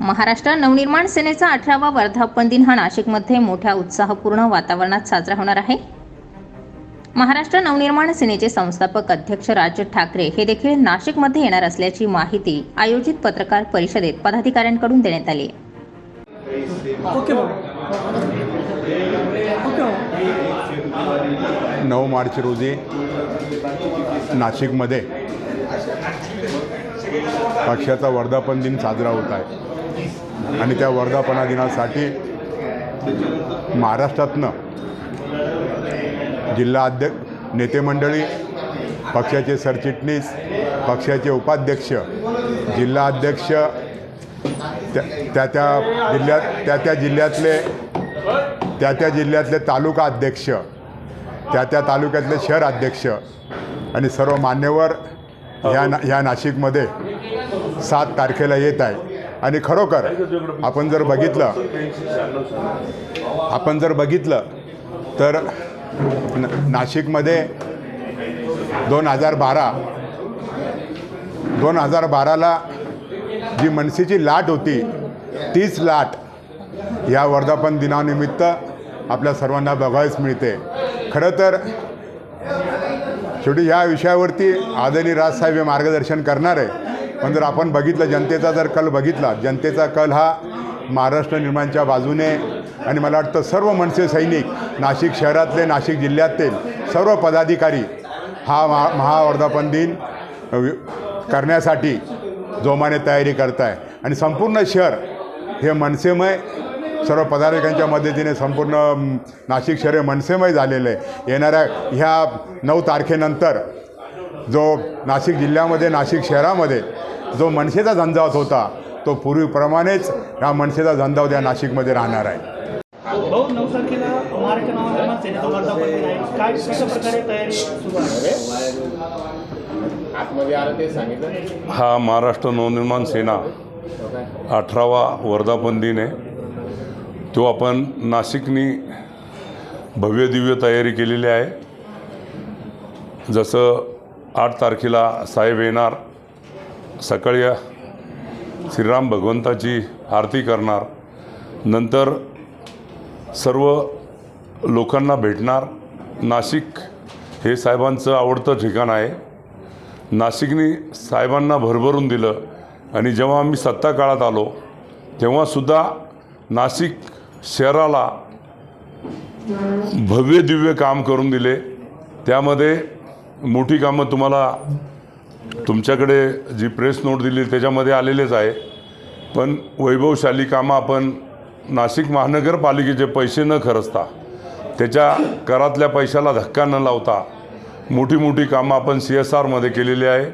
महाराष्ट्र नवनिर्माण सेनेचा अठरावा वर्धापन दिन हा नाशिकमध्ये मोठ्या उत्साहपूर्ण वातावरणात साजरा होणार आहे. महाराष्ट्र नवनिर्माण सेनेचे संस्थापक अध्यक्ष राज ठाकरे हे देखील नाशिकमध्ये येणार असल्याची माहिती आयोजित पत्रकार परिषदेत पदाधिकाऱ्यांकडून देण्यात आली. नऊ मार्च रोजी नाशिकमध्ये पक्षाचा वर्धापन दिन साजरा होत आहे. आणि त्या वर्धापना दिनासाठी महाराष्ट्रातनं जिल्हा अध्यक्ष नेतेमंडळी पक्षाचे सरचिटणीस पक्षाचे उपाध्यक्ष जिल्हा अध्यक्ष त्या त्या त्या जिल्ह्यात त्या त्या जिल्ह्यातले त्या त्या जिल्ह्यातले तालुका अध्यक्ष त्या त्या तालुक्यातले शहर अध्यक्ष आणि सर्व मान्यवर ह्या ना ह्या नाशिकमध्ये सात तारखेला येत आहे. आणि खरोखर आपण जर बघितलं आपण जर बघितलं तर न नाशिकमध्ये दोन हजार बारा दोन हजार बाराला जी मनसेची लाट होती तीच लाट या वर्धापन दिनानिमित्त आपल्या सर्वांना बघायस मिळते. खरं तर शेवटी ह्या विषयावरती आदरणीय राजसाहेब हे मार्गदर्शन करणार आहे पण जर आपण बघितलं जनतेचा जर कल बघितला जनतेचा कल हा महाराष्ट्र निर्माणच्या बाजूने आणि मला वाटतं सर्व मनसे सैनिक नाशिक शहरातले नाशिक जिल्ह्यातील सर्व पदाधिकारी हा महा महावर्धापन दिन करण्यासाठी जोमाने तयारी करत आहे आणि संपूर्ण शहर हे मनसेमय सर्व पदाधिकाऱ्यांच्या मदतीने संपूर्ण नाशिक शहर हे मनसेमय झालेलं आहे. येणाऱ्या ह्या नऊ तारखेनंतर जो नाशिक जिल्ह्यामध्ये नाशिक शहरामध्ये जो मनसेचा झंझावत होता तो पूर्वीप्रमाणेच हा मनसेचा झंझावत या नाशिकमध्ये राहणार आहे? हा महाराष्ट्र नवनिर्माण सेना अठरावा वर्धापन दिन आहे. तो आपण नाशिकनी भव्य दिव्य तयारी केलेली आहे. जसं आठ तारखेला साहेब येणार. सकाळी श्रीराम भगवंताची आरती करणार. नंतर सर्व लोकांना भेटणार. नाशिक हे साहेबांचं आवडतं ठिकाण आहे. नाशिकने साहेबांना भरभरून दिलं आणि जेव्हा आम्ही सत्ता काळात आलो तेव्हासुद्धा नाशिक शहराला भव्य दिव्य काम करून दिले. त्यामध्ये मोठी कामं तुम्हाला तुमच्याकडे जी प्रेस नोट दिली त्याच्यामध्ये आलेलेच आहे. पण वैभवशाली कामं आपण नाशिक महानगरपालिकेचे पैसे न खर्चता त्याच्या करातल्या पैशाला धक्का न लावता मोठी मोठी कामं आपण सी एस आरमध्ये केलेली आहे.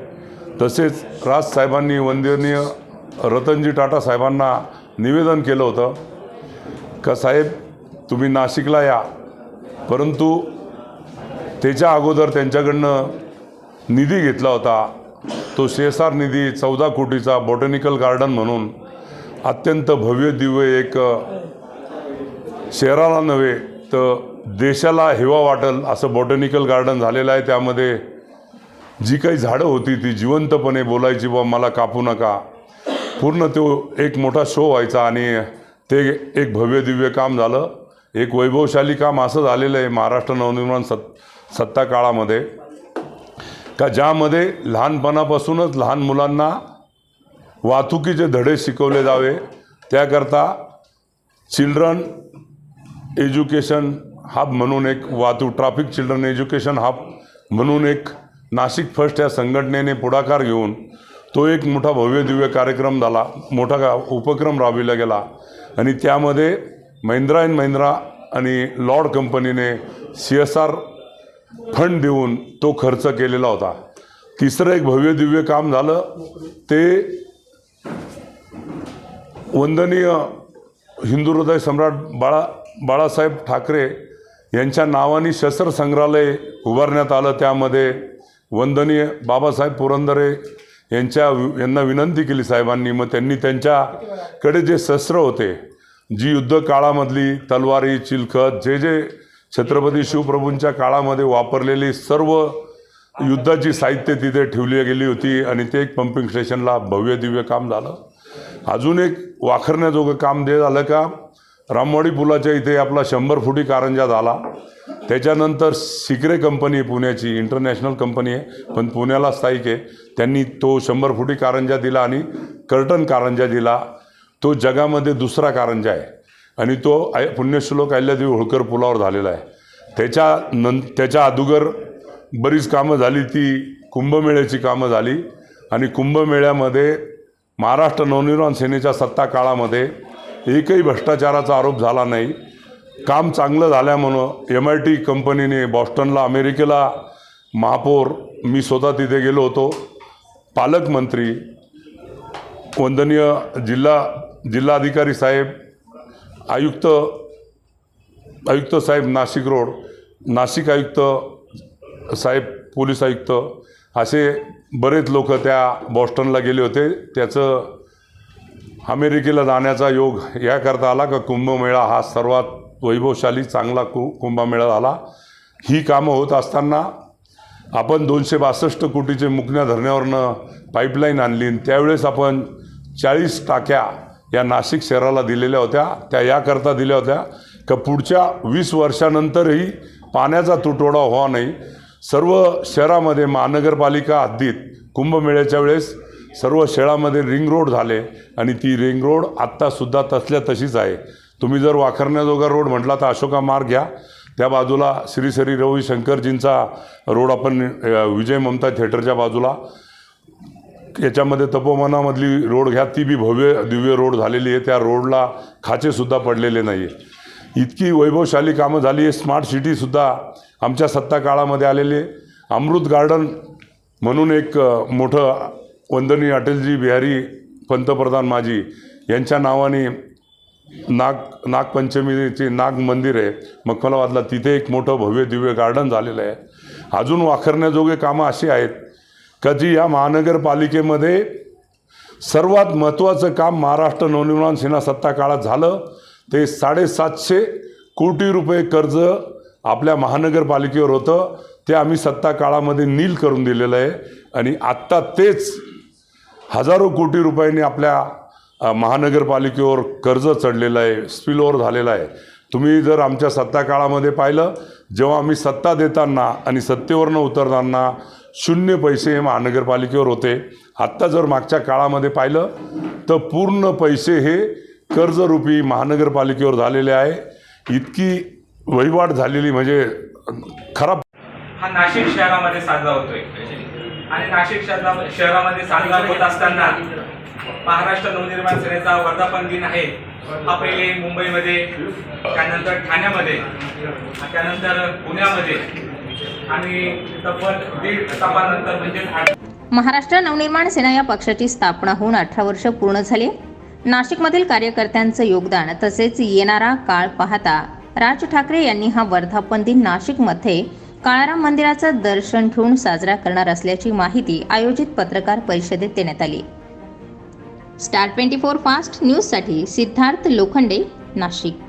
तसेच राजसाहेबांनी वंदनीय रतनजी टाटा साहेबांना निवेदन केलं होतं का साहेब तुम्ही नाशिकला या परंतु त्याच्या अगोदर त्यांच्याकडनं निधी घेतला होता. तो सी एस आर निधी चौदा कोटीचा बॉटॅनिकल गार्डन म्हणून अत्यंत भव्य दिव्य एक शहराला नव्हे तर देशाला हेवा वाटेल असं बॉटॅनिकल गार्डन झालेलं आहे. त्यामध्ये जी काही झाडं होती ती जिवंतपणे बोलायची बा मला कापू नका. पूर्ण तो एक मोठा शो व्हायचा आणि ते एक भव्य दिव्य काम झालं. एक वैभवशाली काम असं झालेलं आहे. महाराष्ट्र नवनिर्माण सत् सत्ता काळामध्ये का ज्यामध्ये लहानपणापासूनच लहान मुलांना वाहतुकीचे धडे शिकवले जावे त्याकरता चिल्ड्रन एज्युकेशन हब म्हणून एक वाहतूक ट्रॅफिक चिल्ड्रन एज्युकेशन हब म्हणून एक नाशिक फर्स्ट या संघटनेने पुढाकार घेऊन तो एक मोठा भव्य दिव्य कार्यक्रम झाला मोठा का उपक्रम राबविला गेला. आणि त्यामध्ये महिंद्रा अँड महिंद्रा आणि लॉर्ड कंपनीने सी एस आर फंड देऊन तो खर्च केलेला होता. तिसरं एक भव्य दिव्य काम झालं. ते वंदनीय हिंदू हृदय सम्राट बाळा बाळासाहेब ठाकरे यांच्या नावाने शस्त्र संग्रहालय उभारण्यात आलं. त्यामध्ये वंदनीय बाबासाहेब पुरंदरे यांच्या यांना विनंती केली साहेबांनी. मग त्यांनी त्यांच्याकडे जे शस्त्र होते जी युद्ध काळामधली तलवारी चिलखत जे जे छत्रपती शिवप्रभूंच्या काळामध्ये वापरलेली सर्व युद्धाची साहित्य तिथे ठेवली गेली होती आणि ते एक पंपिंग स्टेशनला भव्य दिव्य काम झालं. अजून एक वाखरण्याजोगं काम दे झालं का? रामवाडी पुलाच्या इथे आपला शंभर फुटी कारंजा झाला. त्याच्यानंतर सिक्रे कंपनी आहे पुण्याची इंटरनॅशनल कंपनी आहे पण पुण्याला स्थायिक आहे. त्यांनी तो शंभर फुटी कारंजा दिला आणि कर्टन कारंजा दिला. तो जगामध्ये दुसरा कारंजा आहे. आणि तो आय पुण्यश्लोक अहिल्यादेवी होळकर पुलावर झालेला आहे. त्याच्या नं त्याच्या अदुगर बरीच कामं झाली ती कुंभमेळ्याची कामं झाली. आणि कुंभमेळ्यामध्ये महाराष्ट्र नवनिर्माण सेनेच्या सत्ता काळामध्ये एकही भ्रष्टाचाराचा आरोप झाला नाही. काम चांगलं झाल्यामुळं एम आय टी कंपनीने बॉस्टनला अमेरिकेला महापौर मी स्वतः तिथे गेलो होतो. पालकमंत्री वंदनीय जिल्हा जिल्हाधिकारी साहेब आयुक्त आयुक्त साहेब नाशिक रोड नाशिक आयुक्त साहेब पोलीस आयुक्त असे बरेच लोक त्या बॉस्टनला गेले होते. त्याचं अमेरिकेला जाण्याचा योग याकरता आला का कुंभमेळा हा सर्वात वैभवशाली चांगला कु कुंभमेळा झाला. ही कामं होत असताना आपण दोनशे बासष्ट कोटीचे मुकण्या धरण्यावरनं पाईपलाईन आणली त्यावेळेस आपण चाळीस टाक्या या नाशिक शहराला दिलेल्या होत्या. त्या याकरता दिल्या होत्या. का पुढच्या वीस वर्षानंतरही पाण्याचा तुटवडा व्हावा नाही. सर्व शहरामध्ये महानगरपालिका हद्दीत कुंभमेळ्याच्या वेळेस सर्व शहरामध्ये रिंग रोड झाले आणि ती रिंग रोड आत्तासुद्धा तसल्या तशीच आहे. तुम्ही जर वाखरण्याजोगा रोड म्हटला तर अशोका मार्ग घ्या. त्या बाजूला श्री श्री रवी शंकरजींचा रोड आपण विजय ममता थिएटरच्या बाजूला. याच्यामध्ये तपोवनामधली रोड घ्या ती बी भव्य दिव्य रोड झालेली आहे. त्या रोडला खाचेसुद्धा पडलेले नाही आहे इतकी वैभवशाली कामं झाली आहे. स्मार्ट सिटीसुद्धा आमच्या सत्ता काळामध्ये आलेली आहे. अमृत गार्डन म्हणून एक मोठं वंदनीय अटलजी बिहारी पंतप्रधान माझी यांच्या नावाने नाग नागपंचमीचे नाग मंदिर आहे. मखमलाबादला तिथे एक मोठं भव्य दिव्य गार्डन झालेलं आहे. अजून वाखरण्याजोगे कामं अशी आहेत. का जी या महानगरपालिकेमध्ये सर्वात महत्त्वाचं काम महाराष्ट्र नवनिर्माण सेना सत्ता काळात झालं ते साडेसातशे कोटी रुपये कर्ज आपल्या महानगरपालिकेवर होतं. ते आम्ही सत्ता काळामध्ये नील करून दिलेलं आहे. आणि आत्ता तेच हजारो कोटी रुपयांनी आपल्या महानगरपालिकेवर कर्ज चढलेलं आहे स्पिलओवर झालेलं आहे. तुम्ही जर आमच्या सत्ता काळामध्ये पाहिलं जेव्हा आम्ही सत्ता देताना आणि सत्तेवरनं उतरताना शून्य पैसे हे महानगरपालिकेवर होते. आत्ता जर मागच्या काळामध्ये पाहिलं तर पूर्ण पैसे हे कर्जरूपी महानगरपालिकेवर झालेले आहे. इतकी वहिवाट झालेली म्हणजे खराब हा नाशिक शहरामध्ये साजरा होतोय. आणि नाशिक शहरा शहरामध्ये साजरा होत असताना महाराष्ट्र नवनिर्माण सेनेचा वर्धापन दिन आहे. हा पहिले मुंबईमध्ये त्यानंतर ठाण्यामध्ये त्यानंतर पुण्यामध्ये महाराष्ट्र नवनिर्माण सेना या पक्षाची स्थापना होऊन अठरा वर्ष पूर्ण झाली. नाशिकमधील कार्यकर्त्यांचं योगदान तसेच येणारा काळ पाहता राज ठाकरे यांनी हा वर्धापन दिन नाशिकमध्ये काळाराम मंदिराचं दर्शन घेऊन साजरा करणार असल्याची माहिती आयोजित पत्रकार परिषदेत देण्यात आली. स्टार ट्वेंटी फोर फास्ट न्यूजसाठी सिद्धार्थ लोखंडे नाशिक.